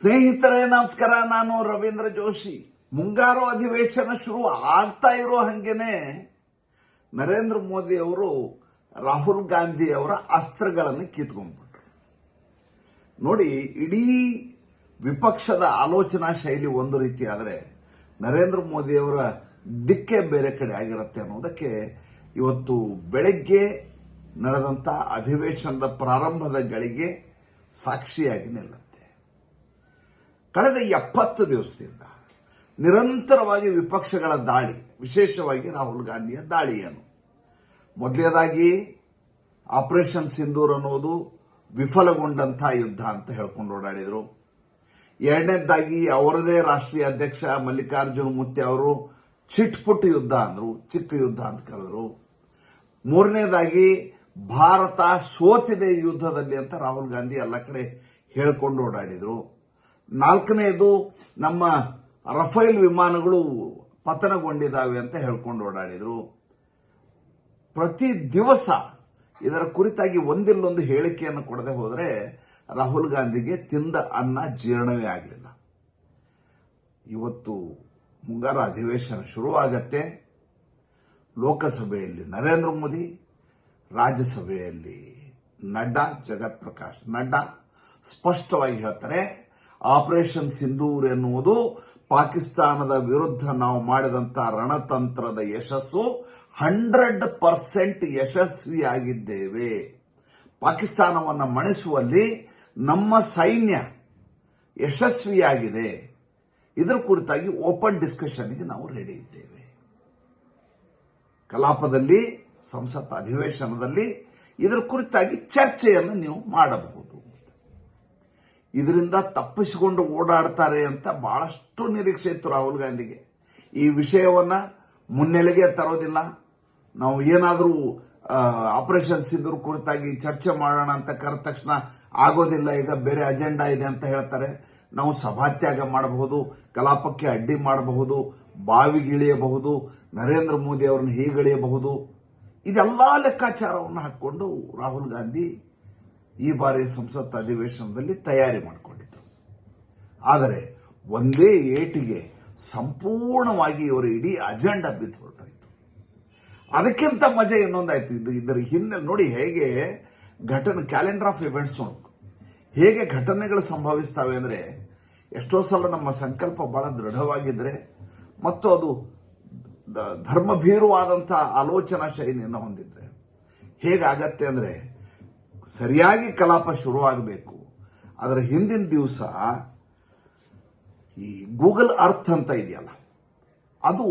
ಸ್ನೇಹಿತರೇ, ನಮಸ್ಕಾರ. ನಾನು ರವೀಂದ್ರ ಜೋಶಿ. ಮುಂಗಾರು ಅಧಿವೇಶನ ಶುರು ಆಗ್ತಾ ಇರೋ ಹಂಗೇನೆ ನರೇಂದ್ರ ಮೋದಿ ಅವರು ರಾಹುಲ್ ಗಾಂಧಿ ಅವರ ಅಸ್ತ್ರಗಳನ್ನು ಕಿತ್ಕೊಂಡ್ಬಿಟ್ರು. ನೋಡಿ, ಇಡೀ ವಿಪಕ್ಷದ ಆಲೋಚನಾ ಶೈಲಿ ಒಂದು ರೀತಿ ಆದರೆ ನರೇಂದ್ರ ಮೋದಿ ಅವರ ದಿಕ್ಕೇ ಬೇರೆ ಕಡೆ ಆಗಿರುತ್ತೆ ಅನ್ನೋದಕ್ಕೆ ಇವತ್ತು ಬೆಳಗ್ಗೆ ನಡೆದಂಥ ಅಧಿವೇಶನದ ಪ್ರಾರಂಭದ ಗಳಿಗೆ ಸಾಕ್ಷಿಯಾಗಿ ನಿಲ್ಲುತ್ತೆ. ಕಳೆದ ಎಪ್ಪತ್ತು ದಿವಸದಿಂದ ನಿರಂತರವಾಗಿ ವಿಪಕ್ಷಗಳ ದಾಳಿ, ವಿಶೇಷವಾಗಿ ರಾಹುಲ್ ಗಾಂಧಿಯ ದಾಳಿ ಏನು ಮೊದಲನೇದಾಗಿ ಆಪರೇಷನ್ ಸಿಂಧೂರ್ ಅನ್ನೋದು ವಿಫಲಗೊಂಡಂತಹ ಯುದ್ಧ ಅಂತ ಹೇಳ್ಕೊಂಡು ಓಡಾಡಿದರು. ಎರಡನೇದಾಗಿ ಅವರದೇ ರಾಷ್ಟ್ರೀಯ ಅಧ್ಯಕ್ಷ ಮಲ್ಲಿಕಾರ್ಜುನ ಮುತ್ತಿ ಅವರು ಚಿಟ್ಪುಟ್ ಯುದ್ಧ ಅಂದರು, ಚಿಕ್ಕ ಯುದ್ಧ ಅಂತ ಕರೆದರು. ಮೂರನೇದಾಗಿ ಭಾರತ ಸೋತಿದೆ ಯುದ್ಧದಲ್ಲಿ ಅಂತ ರಾಹುಲ್ ಗಾಂಧಿ ಎಲ್ಲ ಕಡೆ ಹೇಳ್ಕೊಂಡು ಓಡಾಡಿದ್ರು. ನಾಲ್ಕನೇದು ನಮ್ಮ ರಫೇಲ್ ವಿಮಾನಗಳು ಪತನಗೊಂಡಿದ್ದಾವೆ ಅಂತ ಹೇಳ್ಕೊಂಡು ಓಡಾಡಿದರು. ಪ್ರತಿ ದಿವಸ ಇದರ ಕುರಿತಾಗಿ ಒಂದಿಲ್ಲೊಂದು ಹೇಳಿಕೆಯನ್ನು ಕೊಡದೆ ಹೋದರೆ ರಾಹುಲ್ ಗಾಂಧಿಗೆ ತಿಂದ ಅನ್ನ ಜೀರ್ಣವೇ ಆಗಲಿಲ್ಲ. ಇವತ್ತು ಮುಂಗಾರು ಅಧಿವೇಶನ ಶುರುವಾಗತ್ತೆ. ಲೋಕಸಭೆಯಲ್ಲಿ ನರೇಂದ್ರ ಮೋದಿ, ರಾಜ್ಯಸಭೆಯಲ್ಲಿ ನಡ್ಡಾ, ಜಗತ್ ಪ್ರಕಾಶ್ ನಡ್ಡಾ ಸ್ಪಷ್ಟವಾಗಿ ಹೇಳ್ತಾರೆ ಆಪರೇಷನ್ ಸಿಂಧೂರ್ ಎನ್ನುವುದು ಪಾಕಿಸ್ತಾನದ ವಿರುದ್ಧ ನಾವು ಮಾಡಿದಂತ ರಣತಂತ್ರದ ಯಶಸ್ಸು ಹಂಡ್ರೆಡ್ ಪರ್ಸೆಂಟ್ ಯಶಸ್ವಿಯಾಗಿದ್ದೇವೆ. ಪಾಕಿಸ್ತಾನವನ್ನು ಮಣಿಸುವಲ್ಲಿ ನಮ್ಮ ಸೈನ್ಯ ಯಶಸ್ವಿಯಾಗಿದೆ. ಇದರ ಕುರಿತಾಗಿ ಓಪನ್ ಡಿಸ್ಕಷನ್ಗೆ ನಾವು ರೆಡಿ ಇದ್ದೇವೆ. ಕಲಾಪದಲ್ಲಿ, ಸಂಸತ್ ಅಧಿವೇಶನದಲ್ಲಿ ಇದರ ಕುರಿತಾಗಿ ಚರ್ಚೆಯನ್ನು ನೀವು ಮಾಡಬಹುದು. ಇದರಿಂದ ತಪ್ಪಿಸಿಕೊಂಡು ಓಡಾಡ್ತಾರೆ ಅಂತ ಬಹಳಷ್ಟು ನಿರೀಕ್ಷೆ ಇತ್ತು ರಾಹುಲ್ ಗಾಂಧಿಗೆ. ಈ ವಿಷಯವನ್ನ ಮುನ್ನೆಲೆಗೆ ತರೋದಿಲ್ಲ. ನಾವು ಏನಾದರೂ ಆಪರೇಷನ್ ಸಿಂಧೂರ್ ಕುರಿತಾಗಿ ಚರ್ಚೆ ಮಾಡೋಣ ಅಂತ ಕರೆದ ತಕ್ಷಣ ಆಗೋದಿಲ್ಲ, ಈಗ ಬೇರೆ ಅಜೆಂಡಾ ಇದೆ ಅಂತ ಹೇಳ್ತಾರೆ. ನಾವು ಸಭಾತ್ಯಾಗ ಮಾಡಬಹುದು, ಕಲಾಪಕ್ಕೆ ಅಡ್ಡಿ ಮಾಡಬಹುದು ಬಾವಿಗಿಳಿಯಬಹುದು ನರೇಂದ್ರ ಮೋದಿ ಅವರನ್ನು ಹೀಗಿಳಿಯಬಹುದು ಇದೆಲ್ಲ ಲೆಕ್ಕಾಚಾರವನ್ನು ಹಾಕ್ಕೊಂಡು ರಾಹುಲ್ ಗಾಂಧಿ ಈ ಬಾರಿ ಸಂಸತ್ ಅಧಿವೇಶನದಲ್ಲಿ ತಯಾರಿ ಮಾಡಿಕೊಂಡಿದ್ದರು ಆದರೆ ಒಂದೇ ಏಟಿಗೆ ಸಂಪೂರ್ಣವಾಗಿ ಇವರ ಇಡೀ ಅಜೆಂಡಾ ಬಿದ್ದು ಹೊರಟೋಯ್ತು. ಅದಕ್ಕಿಂತ ಮಜಾ ಇನ್ನೊಂದಾಯ್ತು. ಇದು ಇದರ ಹಿನ್ನೆಲೆ ನೋಡಿ ಹೇಗೆ ಘಟನೆ ಕ್ಯಾಲೆಂಡರ್ ಆಫ್ ಇವೆಂಟ್ಸ್ ಉಂಟು ಹೇಗೆ ಘಟನೆಗಳು ಸಂಭವಿಸ್ತವೆ ಅಂದರೆ ಎಷ್ಟೋ ಸಲ ನಮ್ಮ ಸಂಕಲ್ಪ ಬಹಳ ದೃಢವಾಗಿದ್ದರೆ ಮತ್ತು ಅದು ಧರ್ಮಭೀರುವಾದಂಥ ಆಲೋಚನಾ ಶೈಲಿಯನ್ನು ಹೊಂದಿದ್ರೆ. ಹೇಗಾಗತ್ತೆ ಅಂದರೆ ಸರಿಯಾಗಿ ಕಲಾಪ ಶುರುವಾಗಬೇಕು. ಅದರ ಹಿಂದಿನ ದಿವಸ ಈ ಗೂಗಲ್ ಅರ್ತ್ ಅಂತ ಇದೆಯಲ್ಲ, ಅದು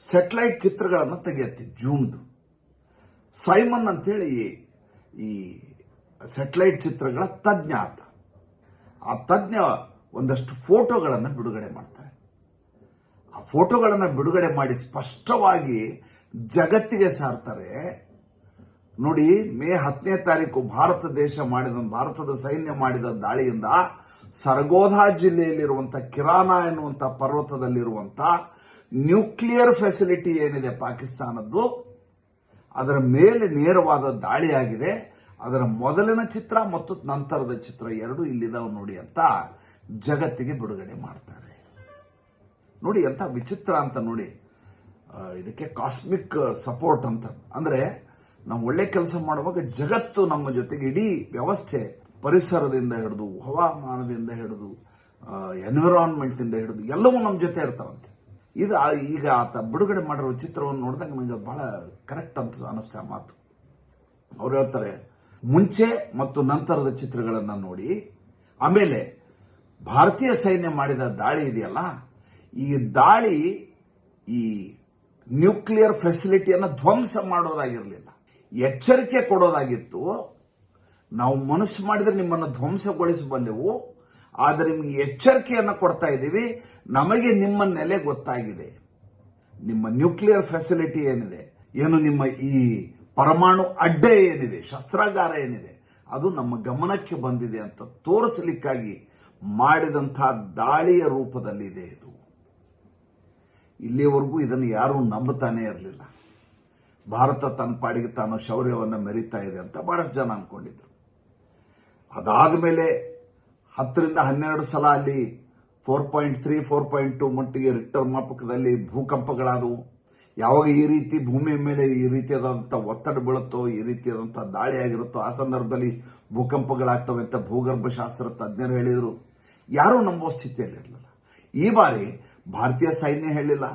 ಸ್ಯಾಟಲೈಟ್ ಚಿತ್ರಗಳನ್ನು ತೆಗೆಯುತ್ತೆ ಜೂಮ್ದು. ಸೈಮನ್ ಅಂತೇಳಿ ಈ ಸ್ಯಾಟಲೈಟ್ ಚಿತ್ರಗಳ ತಜ್ಞ ಆತ. ಆ ತಜ್ಞ ಒಂದಷ್ಟು ಫೋಟೋಗಳನ್ನು ಬಿಡುಗಡೆ ಮಾಡ್ತಾರೆ. ಆ ಫೋಟೋಗಳನ್ನು ಬಿಡುಗಡೆ ಮಾಡಿ ಸ್ಪಷ್ಟವಾಗಿ ಜಗತ್ತಿಗೆ ಸಾರ್ತಾರೆ. ನೋಡಿ, ಮೇ ಹತ್ತನೇ ತಾರೀಕು ಭಾರತ ದೇಶ ಮಾಡಿದ, ಭಾರತದ ಸೈನ್ಯ ಮಾಡಿದ ದಾಳಿಯಿಂದ ಸರ್ಗೋಧಾ ಜಿಲ್ಲೆಯಲ್ಲಿರುವಂತಹ ಕಿರಾನ ಎನ್ನುವಂತ ಪರ್ವತದಲ್ಲಿರುವಂತ ನ್ಯೂಕ್ಲಿಯರ್ ಫೆಸಿಲಿಟಿ ಏನಿದೆ ಪಾಕಿಸ್ತಾನದ್ದು, ಅದರ ಮೇಲೆ ನೇರವಾದ ದಾಳಿಯಾಗಿದೆ. ಅದರ ಮೊದಲಿನ ಚಿತ್ರ ಮತ್ತು ನಂತರದ ಚಿತ್ರ ಎರಡು ಇಲ್ಲಿದಾವೆ ನೋಡಿ ಅಂತ ಜಗತ್ತಿಗೆ ಬಿಡುಗಡೆ ಮಾಡ್ತಾರೆ. ನೋಡಿ, ಎಂಥ ವಿಚಿತ್ರ ಅಂತ ನೋಡಿ ಇದಕ್ಕೆ ಕಾಸ್ಮಿಕ್ ಸಪೋರ್ಟ್ ಅಂತ. ಅಂದ್ರೆ ನಾವು ಒಳ್ಳೆ ಕೆಲಸ ಮಾಡುವಾಗ ಜಗತ್ತು ನಮ್ಮ ಜೊತೆಗೆ ಇಡೀ ವ್ಯವಸ್ಥೆ ಪರಿಸರದಿಂದ ಹಿಡಿದು, ಹವಾಮಾನದಿಂದ ಹಿಡಿದು ಎನ್ವಿರಾನ್ಮೆಂಟ್ ಇಂದ ಹಿಡಿದು ಎಲ್ಲವೂ ನಮ್ಮ ಜೊತೆ ಇರ್ತಾವಂತೆ. ಇದು ಈಗ ಆತ ಬಿಡುಗಡೆ ಮಾಡಿರೋ ಚಿತ್ರವನ್ನು ನೋಡಿದಾಗ ನನಗೆ ಬಹಳ ಕರೆಕ್ಟ್ ಅಂತ ಅನಿಸ್ತಾ ಆ ಮಾತು. ಅವ್ರು ಹೇಳ್ತಾರೆ, ಮುಂಚೆ ಮತ್ತು ನಂತರದ ಚಿತ್ರಗಳನ್ನು ನೋಡಿ, ಆಮೇಲೆ ಭಾರತೀಯ ಸೈನ್ಯ ಮಾಡಿದ ದಾಳಿ ಇದೆಯಲ್ಲ, ಈ ದಾಳಿ ಈ ನ್ಯೂಕ್ಲಿಯರ್ ಫೆಸಿಲಿಟಿಯನ್ನು ಧ್ವಂಸ ಮಾಡೋದಾಗಿರಲಿಲ್ಲ. ಎಚ್ಚರಿಕೆ ಕೊಡೋದಾಗಿತ್ತು. ನಾವು ಮನಸ್ಸು ಮಾಡಿದ್ರೆ ನಿಮ್ಮನ್ನು ಧ್ವಂಸಗೊಳಿಸಬಲ್ಲೆವು. ಆದರೆ ನಿಮಗೆ ಎಚ್ಚರಿಕೆಯನ್ನು ಕೊಡ್ತಾ ಇದ್ದೀವಿ. ನಮಗೆ ನಿಮ್ಮ ನೆಲೆ ಗೊತ್ತಾಗಿದೆ. ನಿಮ್ಮ ನ್ಯೂಕ್ಲಿಯರ್ ಫೆಸಿಲಿಟಿ ಏನಿದೆ? ಏನು ನಿಮ್ಮ ಈ ಪರಮಾಣು ಅಡ್ಡೆ ಏನಿದೆ? ಶಸ್ತ್ರಾಗಾರ ಏನಿದೆ? ಅದು ನಮ್ಮ ಗಮನಕ್ಕೆ ಬಂದಿದೆ ಅಂತ ತೋರಿಸಲಿಕ್ಕಾಗಿ ಮಾಡಿದಂತಹ ದಾಳಿಯ ರೂಪದಲ್ಲಿದೆ ಇದು. ಇಲ್ಲಿಯವರೆಗೂ ಇದನ್ನು ಯಾರೂ ನಂಬುತ್ತಾನೇ ಇರಲಿಲ್ಲ. ಭಾರತ ತನ್ನ ಪಾಡಿಗೆ ತಾನು ಶೌರ್ಯವನ್ನು ಮೆರೀತಾ ಇದೆ ಅಂತ ಬಹಳಷ್ಟು ಜನ ಅನ್ಕೊಂಡಿದ್ರು. ಅದಾದ ಮೇಲೆ ಹತ್ತರಿಂದ ಹನ್ನೆರಡು ಸಲ ಅಲ್ಲಿ four point three four point two ಮಟ್ಟಿಗೆ ರಿಕ್ಟರ್ ಮಾಪಕದಲ್ಲಿ ಭೂಕಂಪಗಳಾದವು. ಯಾವಾಗ ಈ ರೀತಿ ಭೂಮಿಯ ಮೇಲೆ ಈ ರೀತಿಯಾದಂಥ ಒತ್ತಡ ಬೀಳುತ್ತೋ, ಈ ರೀತಿಯಾದಂಥ ದಾಳಿ ಆಗಿರುತ್ತೋ, ಆ ಸಂದರ್ಭದಲ್ಲಿ ಭೂಕಂಪಗಳಾಗ್ತವೆ ಅಂತ ಭೂಗರ್ಭಶಾಸ್ತ್ರ ತಜ್ಞರು ಹೇಳಿದರು. ಯಾರೂ ನಂಬೋ ಸ್ಥಿತಿಯಲ್ಲಿರಲಿಲ್ಲ. ಈ ಬಾರಿ ಭಾರತೀಯ ಸೈನ್ಯ ಹೇಳಿಲ್ಲ,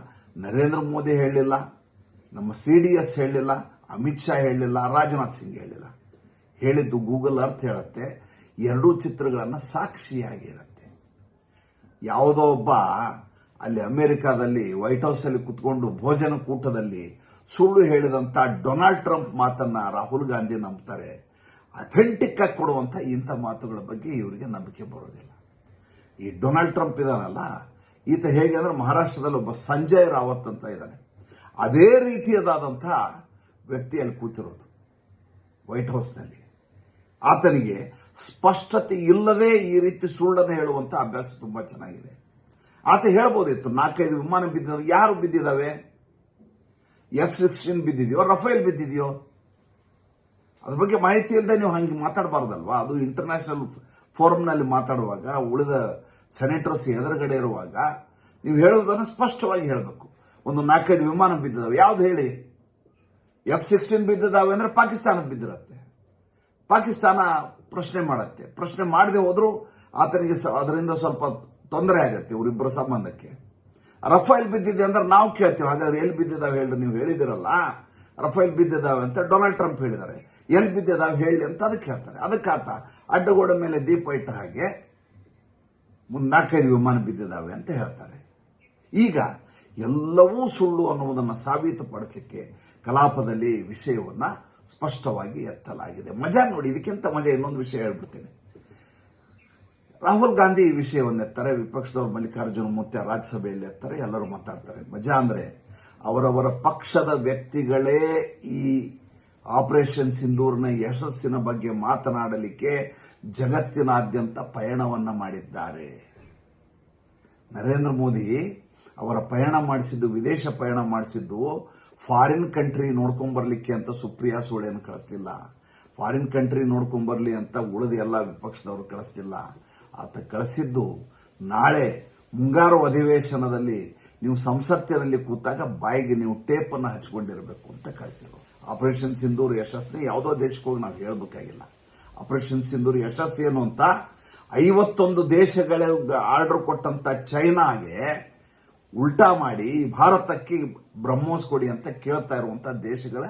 ನರೇಂದ್ರ ಮೋದಿ ಹೇಳಿಲ್ಲ ನಮ್ಮ ಸಿ ಡಿ ಎಸ್ ಹೇಳಿಲ್ಲ, ಅಮಿತ್ ಶಾ ಹೇಳಿಲ್ಲ, ರಾಜನಾಥ್ ಸಿಂಗ್ ಹೇಳಿಲ್ಲ. ಹೇಳಿದ್ದು ಗೂಗಲ್ ಅರ್ಥ ಹೇಳುತ್ತೆ, ಎರಡೂ ಚಿತ್ರಗಳನ್ನು ಸಾಕ್ಷಿಯಾಗಿ ಹೇಳುತ್ತೆ. ಯಾವುದೋ ಒಬ್ಬ ಅಲ್ಲಿ ಅಮೆರಿಕಾದಲ್ಲಿ ವೈಟ್ ಹೌಸ್ ಅಲ್ಲಿ ಕುತ್ಕೊಂಡು ಭೋಜನ ಕೂಟದಲ್ಲಿ ಸುಳ್ಳು ಹೇಳಿದಂತ ಡೊನಾಲ್ಡ್ ಟ್ರಂಪ್ ಮಾತನ್ನ ರಾಹುಲ್ ಗಾಂಧಿ ನಂಬ್ತಾರೆ. ಅಥೆಂಟಿಕ್ ಆಗಿ ಕೊಡುವಂತ ಇಂಥ ಮಾತುಗಳ ಬಗ್ಗೆ ಇವರಿಗೆ ನಂಬಿಕೆ ಬರೋದಿಲ್ಲ. ಈ ಡೊನಾಲ್ಡ್ ಟ್ರಂಪ್ ಇದಾನಲ್ಲ, ಈತ ಹೇಗೆ ಅಂದ್ರೆ ಮಹಾರಾಷ್ಟ್ರದಲ್ಲಿ ಒಬ್ಬ ಸಂಜಯ್ ರಾವತ್ ಅಂತ ಇದ್ದಾನೆ ಅದೇ ರೀತಿಯದಾದಂಥ ವ್ಯಕ್ತಿ ಅಲ್ಲಿ ಕೂತಿರೋದು, ವೈಟ್ ಹೌಸ್ನಲ್ಲಿ. ಆತನಿಗೆ ಸ್ಪಷ್ಟತೆ ಇಲ್ಲದೆ ಈ ರೀತಿ ಸುಳ್ಳನ್ನು ಹೇಳುವಂತ ಅಭ್ಯಾಸ ತುಂಬಾ ಚೆನ್ನಾಗಿದೆ. ಆತ ಹೇಳ್ಬೋದಿತ್ತು, ನಾಲ್ಕೈದು ವಿಮಾನ ಬಿದ್ದಿದ್ದಾವೆ, ಯಾರು ಬಿದ್ದಿದ್ದಾವೆ? ಎಫ್ ಸಿಕ್ಸ್ಟೀನ್ ಬಿದ್ದಿದೆಯೋ, ರಫೇಲ್ ಬಿದ್ದಿದೆಯೋ? ಅದ್ರ ಬಗ್ಗೆ ಮಾಹಿತಿ ಇಲ್ಲದೆ ನೀವು ಹಂಗೆ ಮಾತಾಡಬಾರ್ದಲ್ವಾ? ಅದು ಇಂಟರ್ನ್ಯಾಷನಲ್ ಫೋರಂನಲ್ಲಿ ಮಾತಾಡುವಾಗ, ಉಳಿದ ಸೆನೆಟರ್ಸ್ ಎದುರುಗಡೆ ಇರುವಾಗ, ನೀವು ಹೇಳೋದನ್ನು ಸ್ಪಷ್ಟವಾಗಿ ಹೇಳಬೇಕು. ಒಂದು ನಾಲ್ಕೈದು ವಿಮಾನ ಬಿದ್ದಿದ್ದಾವೆ ಯಾವ್ದು ಹೇಳಿ? ಎಫ್ ಸಿಕ್ಸ್ಟೀನ್ ಬಿದ್ದಿದ್ದಾವೆ ಅಂದ್ರೆ ಪಾಕಿಸ್ತಾನ ಬಿದ್ದಿರತ್ತೆ. ಪಾಕಿಸ್ತಾನ ಪ್ರಶ್ನೆ ಮಾಡತ್ತೆ. ಪ್ರಶ್ನೆ ಮಾಡದೆ ಹೋದ್ರು ಆತನಿಗೆ ಅದರಿಂದ ಸ್ವಲ್ಪ ತೊಂದರೆ ಆಗತ್ತೆ ಇವರಿಬ್ಬರ ಸಂಬಂಧಕ್ಕೆ. ರಫೇಲ್ ಬಿದ್ದಿದೆ ಅಂದ್ರೆ ನಾವು ಕೇಳ್ತೀವಿ. ಹಾಗಾದ್ರೆ ಎಲ್ಲಿ ಬಿದ್ದಿದ್ದಾವೆ ಹೇಳಿ ನೀವು ಹೇಳಿದಿರಲ್ಲ? ರಫೇಲ್ ಬಿದ್ದಿದ್ದಾವೆ ಅಂತ ಡೊನಾಲ್ಡ್ ಟ್ರಂಪ್ ಹೇಳಿದ್ದಾರೆ. ಎಲ್ಲಿ ಬಿದ್ದಿದ್ದಾವೆ ಹೇಳಿ ಅಂತ ಅದಕ್ಕೆ ಹೇಳ್ತಾರೆ. ಅದಕ್ಕೆ ಆತ ಅಡ್ಡಗೋಡ ಮೇಲೆ ದೀಪ ಇಟ್ಟ ಹಾಗೆ ನಾಲ್ಕೈದು ವಿಮಾನ ಬಿದ್ದಿದ್ದಾವೆ ಅಂತ ಹೇಳ್ತಾರೆ. ಈಗ ಎಲ್ಲವೂ ಸುಳ್ಳು ಅನ್ನುವುದನ್ನು ಸಾಬೀತುಪಡಿಸಲಿಕ್ಕೆ ಕಲಾಪದಲ್ಲಿ ವಿಷಯವನ್ನ ಸ್ಪಷ್ಟವಾಗಿ ಎತ್ತಲಾಗಿದೆ. ಮಜಾ ನೋಡಿ, ಇದಕ್ಕಿಂತ ಮಜಾ ಇನ್ನೊಂದು ವಿಷಯ ಹೇಳ್ಬಿಡ್ತೀನಿ. ರಾಹುಲ್ ಗಾಂಧಿ ಈ ವಿಷಯವನ್ನು ಎತ್ತಾರೆ, ವಿಪಕ್ಷದವರು ಮಲ್ಲಿಕಾರ್ಜುನ ಮೂರ್ತಿ ರಾಜ್ಯಸಭೆಯಲ್ಲಿ ಎತ್ತಾರೆ, ಎಲ್ಲರೂ ಮಾತಾಡ್ತಾರೆ. ಮಜಾ ಅಂದ್ರೆ ಅವರವರ ಪಕ್ಷದ ವ್ಯಕ್ತಿಗಳೇ ಈ ಆಪರೇಷನ್ ಸಿಂಧೂರ್ನ ಯಶಸ್ಸಿನ ಬಗ್ಗೆ ಮಾತನಾಡಲಿಕ್ಕೆ ಜಗತ್ತಿನಾದ್ಯಂತ ಪಯಣವನ್ನ ಮಾಡಿದ್ದಾರೆ. ನರೇಂದ್ರ ಮೋದಿ ಅವರ ಪಯಣ ಮಾಡಿಸಿದ್ದು, ವಿದೇಶ ಪಯಣ ಮಾಡಿಸಿದ್ದು ಫಾರಿನ್ ಕಂಟ್ರಿ ನೋಡ್ಕೊಂಬರ್ಲಿಕ್ಕೆ ಅಂತ ಸುಪ್ರಿಯಾ ಸುಳೇನು ಕಳಿಸ್ಲಿಲ್ಲ. ಫಾರಿನ್ ಕಂಟ್ರಿ ನೋಡ್ಕೊಂಬರ್ಲಿ ಅಂತ ಉಳಿದ ಎಲ್ಲ ವಿಪಕ್ಷದವರು ಕಳಿಸ್ಲಿಲ್ಲ. ಆತ ಕಳಿಸಿದ್ದು, ನಾಳೆ ಮುಂಗಾರು ಅಧಿವೇಶನದಲ್ಲಿ ನೀವು ಸಂಸತ್ತಿನಲ್ಲಿ ಕೂತಾಗ ಬಾಯಿಗೆ ನೀವು ಟೇಪನ್ನು ಹಚ್ಕೊಂಡಿರಬೇಕು ಅಂತ ಕಳಿಸಿದ್ರು. ಆಪರೇಷನ್ ಸಿಂಧೂರ್ ಯಶಸ್ಸನ್ನ ಯಾವುದೋ ದೇಶಕ್ಕೆ ಹೋಗಿ ನಾವು ಹೇಳಬೇಕಾಗಿಲ್ಲ. ಆಪರೇಷನ್ ಸಿಂಧೂರ್ ಯಶಸ್ಸು ಏನು ಅಂತ ಐವತ್ತೊಂದು ದೇಶಗಳ ಆರ್ಡರ್ ಕೊಟ್ಟಂತ ಚೈನಾಗೆ ಉಲ್ಟಾ ಮಾಡಿ ಭಾರತಕ್ಕೆ ಬ್ರಹ್ಮೋಸ್ ಕೊಡಿ ಅಂತ ಕೇಳ್ತಾ ಇರುವಂತ ದೇಶಗಳ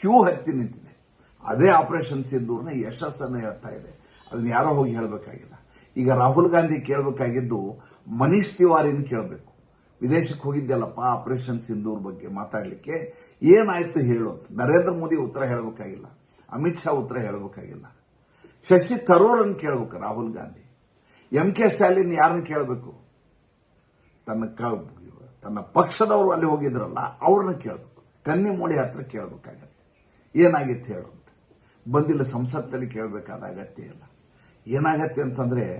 ಕ್ಯೂ ಹತ್ತಿ ನಿಂತಿದೆ. ಅದೇ ಆಪರೇಷನ್ ಸಿಂಧೂರ್ನ ಯಶಸ್ಸನ್ನು ಹೇಳ್ತಾ ಇದೆ. ಅದನ್ನ ಯಾರೋ ಹೋಗಿ ಹೇಳಬೇಕಾಗಿಲ್ಲ. ಈಗ ರಾಹುಲ್ ಗಾಂಧಿ ಕೇಳಬೇಕಾಗಿದ್ದು ಮನೀಶ್ ತಿವಾರಿನ ಕೇಳಬೇಕು. ವಿದೇಶಕ್ಕೆ ಹೋಗಿದ್ದೆಲ್ಲಪ್ಪ ಆಪರೇಷನ್ ಸಿಂಧೂರ್ ಬಗ್ಗೆ ಮಾತಾಡಲಿಕ್ಕೆ. ಏನಾಯ್ತು ಹೇಳು ನರೇಂದ್ರ ಮೋದಿ ಉತ್ತರ ಹೇಳಬೇಕಾಗಿಲ್ಲ. ಅಮಿತ್ ಶಾ ಉತ್ತರ ಹೇಳಬೇಕಾಗಿಲ್ಲ. ಶಶಿ ತರೂರನ್ನು ಕೇಳಬೇಕು ರಾಹುಲ್ ಗಾಂಧಿ. ಎಂ ಕೆ ಸ್ಟಾಲಿನ್ ಯಾರನ್ನು ಕೇಳಬೇಕು? ತನ್ನ ಕ- ತನ್ನ ಪಕ್ಷದವರು ಅಲ್ಲಿ ಹೋಗಿದ್ರಲ್ಲ, ಅವ್ರನ್ನ ಕೇಳಬೇಕು. ಕನ್ನಿ ಮೋಡಿ ಹತ್ರ ಕೇಳಬೇಕಾಗತ್ತೆ. ಏನಾಗಿತ್ತು ಹೇಳು ಬಂದಿಲ್ಲ ಸಂಸತ್ತಲ್ಲಿ ಕೇಳಬೇಕಾದ ಅಗತ್ಯ ಇಲ್ಲ. ಏನಾಗತ್ತೆ ಅಂತಂದ್ರೆ,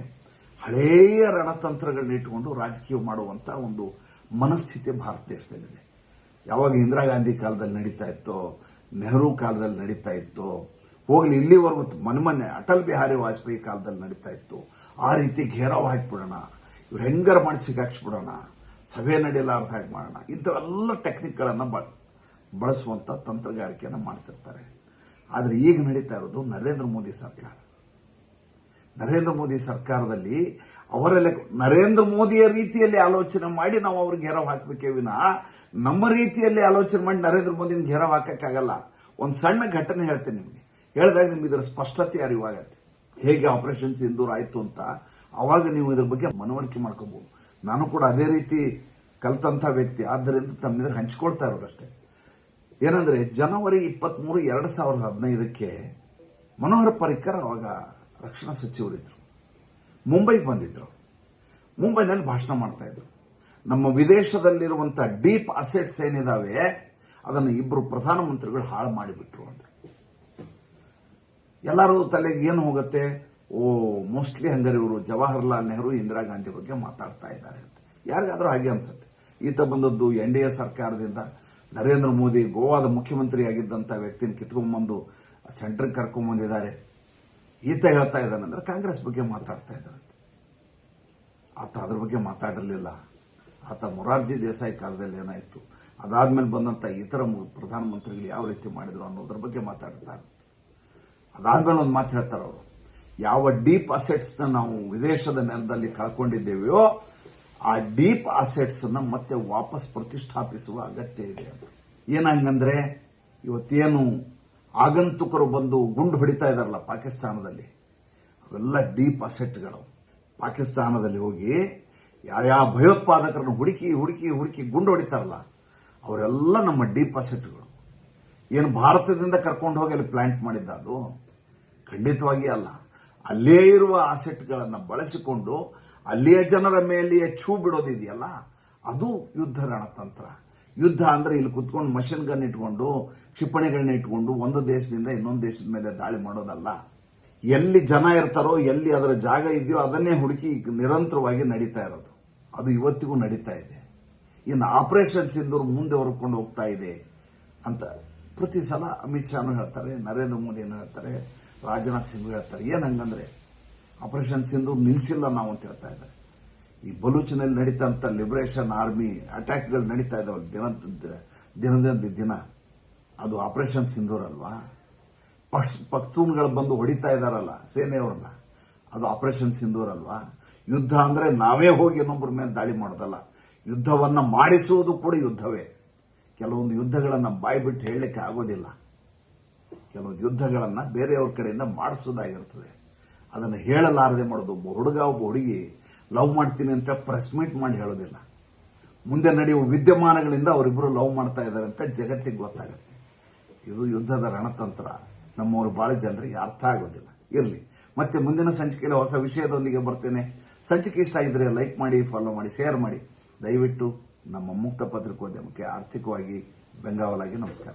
ಹಳೆಯ ರಣತಂತ್ರಗಳನ್ನ ಇಟ್ಟುಕೊಂಡು ರಾಜಕೀಯ ಮಾಡುವಂತ ಒಂದು ಮನಸ್ಥಿತಿ ಭಾರತ ದೇಶದಲ್ಲಿದೆ. ಯಾವಾಗ ಇಂದಿರಾ ಗಾಂಧಿ ಕಾಲದಲ್ಲಿ ನಡೀತಾ ಇತ್ತೋ, ನೆಹರು ಕಾಲದಲ್ಲಿ ನಡೀತಾ ಇತ್ತು, ಹೋಗ್ಲಿ ಇಲ್ಲಿವರೆಗೂ ಮನೆ ಮೊನ್ನೆ ಅಟಲ್ ಬಿಹಾರಿ ವಾಜಪೇಯಿ ಕಾಲದಲ್ಲಿ ನಡೀತಾ ಇತ್ತು, ಆ ರೀತಿ ಘೇರಾವ್ ಹಾಕ್ಬಿಡೋಣ. ಇವ್ರು ಹೆಂಗಾರ ಮಾಡಿ ಸಿಗಾಕ್ಸ್ಬಿಡೋಣ, ಸಭೆ ನಡೆಯಲಾರ್ದ ಹಾಗೆ ಮಾಡೋಣ, ಇಂಥವೆಲ್ಲ ಟೆಕ್ನಿಕ್ಗಳನ್ನು ಬ ಬಳಸುವಂಥ ತಂತ್ರಗಾರಿಕೆಯನ್ನು ಮಾಡ್ತಿರ್ತಾರೆ. ಆದರೆ ಈಗ ನಡೀತಾ ಇರೋದು ನರೇಂದ್ರ ಮೋದಿ ಸರ್ಕಾರ. ನರೇಂದ್ರ ಮೋದಿ ಸರ್ಕಾರದಲ್ಲಿ ಅವರೆಲ್ಲ ನರೇಂದ್ರ ಮೋದಿಯ ರೀತಿಯಲ್ಲಿ ಆಲೋಚನೆ ಮಾಡಿ ನಾವು ಅವ್ರಿಗೆ ಘೇರಾವ್ ಹಾಕಬೇಕೇ ವಿನ, ನಮ್ಮ ರೀತಿಯಲ್ಲಿ ಆಲೋಚನೆ ಮಾಡಿ ನರೇಂದ್ರ ಮೋದಿನ ಘೇರಾವ್ ಹಾಕೋಕ್ಕಾಗಲ್ಲ. ಒಂದು ಸಣ್ಣ ಘಟನೆ ಹೇಳ್ತೇನೆ ನಿಮಗೆ. ಹೇಳಿದಾಗ ನಿಮ್ಗೆ ಇದರ ಸ್ಪಷ್ಟತೆ ಅರಿವಾಗತ್ತೆ. ಹೇಗೆ ಆಪರೇಷನ್ ಸಿಂಧೂರ್ ಆಯ್ತು ಅಂತ ಅವಾಗ ನೀವು ಇದ್ರ ಬಗ್ಗೆ ಮನವರಿಕೆ ಮಾಡ್ಕೋಬಹುದು ನಾನು ಕೂಡ ಅದೇ ರೀತಿ ಕಲ್ತಂತ ವ್ಯಕ್ತಿ. ಆದ್ದರಿಂದ ತಮ್ಮ ಹಂಚ್ಕೊಳ್ತಾ ಇರೋದಷ್ಟೇ ಏನಂದ್ರೆ, ಜನವರಿ ಇಪ್ಪತ್ಮೂರು ಎರಡು ಸಾವಿರದ ಹದಿನೈದಕ್ಕೆ ಮನೋಹರ್ ಪರಿಕ್ಕರ್ ಅವಾಗ ರಕ್ಷಣಾ ಸಚಿವರಿದ್ರು ಮುಂಬೈಗೆ ಬಂದಿದ್ರು. ಮುಂಬೈನಲ್ಲಿ ಭಾಷಣ ಮಾಡ್ತಾ ಇದ್ರು. ನಮ್ಮ ವಿದೇಶದಲ್ಲಿರುವಂತ ಡೀಪ್ ಅಸೆಟ್ಸ್ ಏನಿದಾವೆ, ಅದನ್ನು ಇಬ್ಬರು ಪ್ರಧಾನಮಂತ್ರಿಗಳು ಹಾಳು ಮಾಡಿಬಿಟ್ರು ಅಂತ ಎಲ್ಲರೂ ತಲೆಗೆ ಏನು ಹೋಗುತ್ತೆ? ಓ ಮೋಸ್ಟ್ಲಿ ಹಂಗಾರೆ ಇವರು ಜವಾಹರ್ಲಾಲ್ ನೆಹರು, ಇಂದಿರಾ ಗಾಂಧಿ ಬಗ್ಗೆ ಮಾತಾಡ್ತಾ ಇದ್ದಾರೆ ಅಂತ. ಯಾರಿಗಾದ್ರೂ ಹಾಗೆ ಅನ್ಸುತ್ತೆ. ಈತ ಬಂದದ್ದು ಎನ್ ಡಿ ಎ ಸರ್ಕಾರದಿಂದ. ನರೇಂದ್ರ ಮೋದಿ ಗೋವಾದ ಮುಖ್ಯಮಂತ್ರಿ ಆಗಿದ್ದಂಥ ವ್ಯಕ್ತಿನ ಕಿತ್ಕೊಂಡ್ಬಂದು ಸೆಂಟ್ರಿಗೆ ಕರ್ಕೊಂಡ್ಬಂದಿದ್ದಾರೆ. ಈತ ಹೇಳ್ತಾ ಇದ್ದಾನೆ ಅಂದ್ರೆ ಕಾಂಗ್ರೆಸ್ ಬಗ್ಗೆ ಮಾತಾಡ್ತಾ ಇದ್ದಾರೆ ಆತ ಅದ್ರ ಬಗ್ಗೆ ಮಾತಾಡಿರಲಿಲ್ಲ. ಆತ ಮೊರಾರ್ಜಿ ದೇಸಾಯಿ ಕಾಲದಲ್ಲಿ ಏನಾಯಿತು? ಅದಾದ್ಮೇಲೆ ಬಂದಂಥ ಇತರ ಪ್ರಧಾನಮಂತ್ರಿಗಳು ಯಾವ ರೀತಿ ಮಾಡಿದ್ರು ಅನ್ನೋದ್ರ ಬಗ್ಗೆ ಮಾತಾಡ್ತಾರೆ ಅದಾದ್ಮೇಲೆ ಒಂದು ಮಾತು ಹೇಳ್ತಾರೆ ಅವರು ಯಾವ ಡೀಪ್ ಅಸೆಟ್ಸ್ನ ನಾವು ವಿದೇಶದ ನೆಲದಲ್ಲಿ ಕಳ್ಕೊಂಡಿದ್ದೇವೆಯೋ, ಆ ಡೀಪ್ ಅಸೆಟ್ಸ್ ಅನ್ನ ಮತ್ತೆ ವಾಪಸ್ ಪ್ರತಿಷ್ಠಾಪಿಸುವ ಅಗತ್ಯ ಇದೆ. ಏನಂಗಂದ್ರೆ, ಇವತ್ತೇನು ಆಗಂತುಕರು ಬಂದು ಗುಂಡು ಹೊಡಿತಾ ಇದಾರಲ್ಲ ಪಾಕಿಸ್ತಾನದಲ್ಲಿ, ಅವೆಲ್ಲ ಡೀಪ್ ಅಸೆಟ್ಗಳು. ಪಾಕಿಸ್ತಾನದಲ್ಲಿ ಹೋಗಿ ಯಾವ ಭಯೋತ್ಪಾದಕರನ್ನು ಹುಡುಕಿ ಹುಡುಕಿ ಹುಡುಕಿ ಗುಂಡು ಹೊಡಿತಾರಲ್ಲ, ಅವರೆಲ್ಲ ನಮ್ಮ ಡೀಪ್ ಅಸೆಟ್ಗಳು. ಏನು ಭಾರತದಿಂದ ಕರ್ಕೊಂಡು ಹೋಗಿ ಅಲ್ಲಿ ಪ್ಲಾಂಟ್ ಮಾಡಿದ್ದ ಅದು ಖಂಡಿತವಾಗಿ ಅಲ್ಲ ಅಲ್ಲೇ ಇರುವ ಆಸೆಟ್ಗಳನ್ನು ಬಳಸಿಕೊಂಡು ಅಲ್ಲಿಯ ಜನರ ಮೇಲೆಯೇ ಛೂ ಬಿಡೋದಿದೆಯಲ್ಲ, ಅದು ಯುದ್ಧ ರಣತಂತ್ರ. ಯುದ್ಧ ಅಂದರೆ ಇಲ್ಲಿ ಕುತ್ಕೊಂಡು ಮಷಿನ್ ಗನ್ ಇಟ್ಕೊಂಡು ಕ್ಷಿಪಣಿಗಳನ್ನ ಇಟ್ಕೊಂಡು ಒಂದು ದೇಶದಿಂದ ಇನ್ನೊಂದು ದೇಶದ ಮೇಲೆ ದಾಳಿ ಮಾಡೋದಲ್ಲ. ಎಲ್ಲಿ ಜನ ಇರ್ತಾರೋ, ಎಲ್ಲಿ ಅದರ ಜಾಗ ಇದೆಯೋ ಅದನ್ನೇ ಹುಡುಕಿ ನಿರಂತರವಾಗಿ ನಡೀತಾ ಇರೋದು. ಅದು ಇವತ್ತಿಗೂ ನಡೀತಾ ಇದೆ. ಇನ್ನು ಆಪರೇಷನ್ ಸಿಂಧೂರ್ ಮುಂದೆ ಹೊರಕೊಂಡು ಹೋಗ್ತಾ ಇದೆ ಅಂತ ಪ್ರತಿ ಸಲ ಅಮಿತ್ ಶಾನು ಹೇಳ್ತಾರೆ, ನರೇಂದ್ರ ಮೋದಿನೂ ಹೇಳ್ತಾರೆ. ರಾಜನಾಥ್ ಸಿಂಗ್ ಹೇಳ್ತಾರೆ, ಏನ್ ಹಂಗಂದ್ರೆ ಆಪರೇಷನ್ ಸಿಂಧು ನಿಲ್ಸಿಲ್ಲ ನಾವು ಅಂತ ಹೇಳ್ತಾ ಇದ್ದಾರೆ. ಈ ಬಲೂಚಿನಲ್ಲಿ ನಡೀತಂತ ಲಿಬರೇಷನ್ ಆರ್ಮಿ ಅಟ್ಯಾಕ್ಗಳು ನಡೀತಾ ಇದಾವಲ್ಲ ದಿನ, ದಿನದಿಂದ ದಿನ. ಅದು ಆಪರೇಷನ್ ಸಿಂಧೂರಲ್ವಾ ಅಲ್ವಾ ಪಕ್ತೂನ್ಗಳು ಬಂದು ಹೊಡಿತಾ ಇದಾರಲ್ಲ ಸೇನೆಯವ್ರನ್ನ ಅದು ಆಪರೇಷನ್ ಸಿಂಧೂರಲ್ವಾ ಯುದ್ಧ ಅಂದ್ರೆ ನಾವೇ ಹೋಗಿ ಇನ್ನೊಬ್ಬರ ಮೇಲೆ ದಾಳಿ ಮಾಡೋದಲ್ಲ. ಯುದ್ಧವನ್ನ ಮಾಡಿಸುವುದು ಕೂಡ ಯುದ್ಧವೇ. ಕೆಲವೊಂದು ಯುದ್ಧಗಳನ್ನ ಬಾಯಿ ಬಿಟ್ಟು ಹೇಳಲಿಕ್ಕೆ ಆಗೋದಿಲ್ಲ. ಕೆಲವೊಂದು ಯುದ್ಧಗಳನ್ನು ಬೇರೆಯವ್ರ ಕಡೆಯಿಂದ ಮಾಡಿಸೋದಾಗಿರ್ತದೆ. ಅದನ್ನು ಹೇಳಲಾರದೆ ಮಾಡೋದು. ಒಬ್ಬ ಹುಡುಗ, ಒಬ್ಬ ಹುಡುಗಿ ಲವ್ ಮಾಡ್ತೀನಿ ಅಂತ ಪ್ರೆಸ್ ಮೀಟ್ ಮಾಡಿ ಹೇಳೋದಿಲ್ಲ. ಮುಂದೆ ನಡೆಯುವ ವಿದ್ಯಮಾನಗಳಿಂದ ಅವರಿಬ್ಬರು ಲವ್ ಮಾಡ್ತಾ ಇದ್ದಾರೆ ಅಂತ ಜಗತ್ತಿಗೆ ಗೊತ್ತಾಗುತ್ತೆ. ಇದು ಯುದ್ಧದ ರಣತಂತ್ರ. ನಮ್ಮವರು ಬಹಳ ಜನರಿಗೆ ಅರ್ಥ ಆಗೋದಿಲ್ಲ. ಇರಲಿ. ಮತ್ತೆ ಮುಂದಿನ ಸಂಚಿಕೆಯಲ್ಲಿ ಹೊಸ ವಿಷಯದೊಂದಿಗೆ ಬರ್ತೇನೆ. ಸಂಚಿಕೆ ಇಷ್ಟ ಆಗಿದ್ರೆ ಲೈಕ್ ಮಾಡಿ ಫಾಲೋ ಮಾಡಿ ಶೇರ್ ಮಾಡಿ. ದಯವಿಟ್ಟು ನಮ್ಮ ಮುಕ್ತ ಪತ್ರಿಕೋದ್ಯಮಕ್ಕೆ ಆರ್ಥಿಕವಾಗಿ ಬೆಂಗಾವಲಾಗಿ ನಮಸ್ಕಾರ.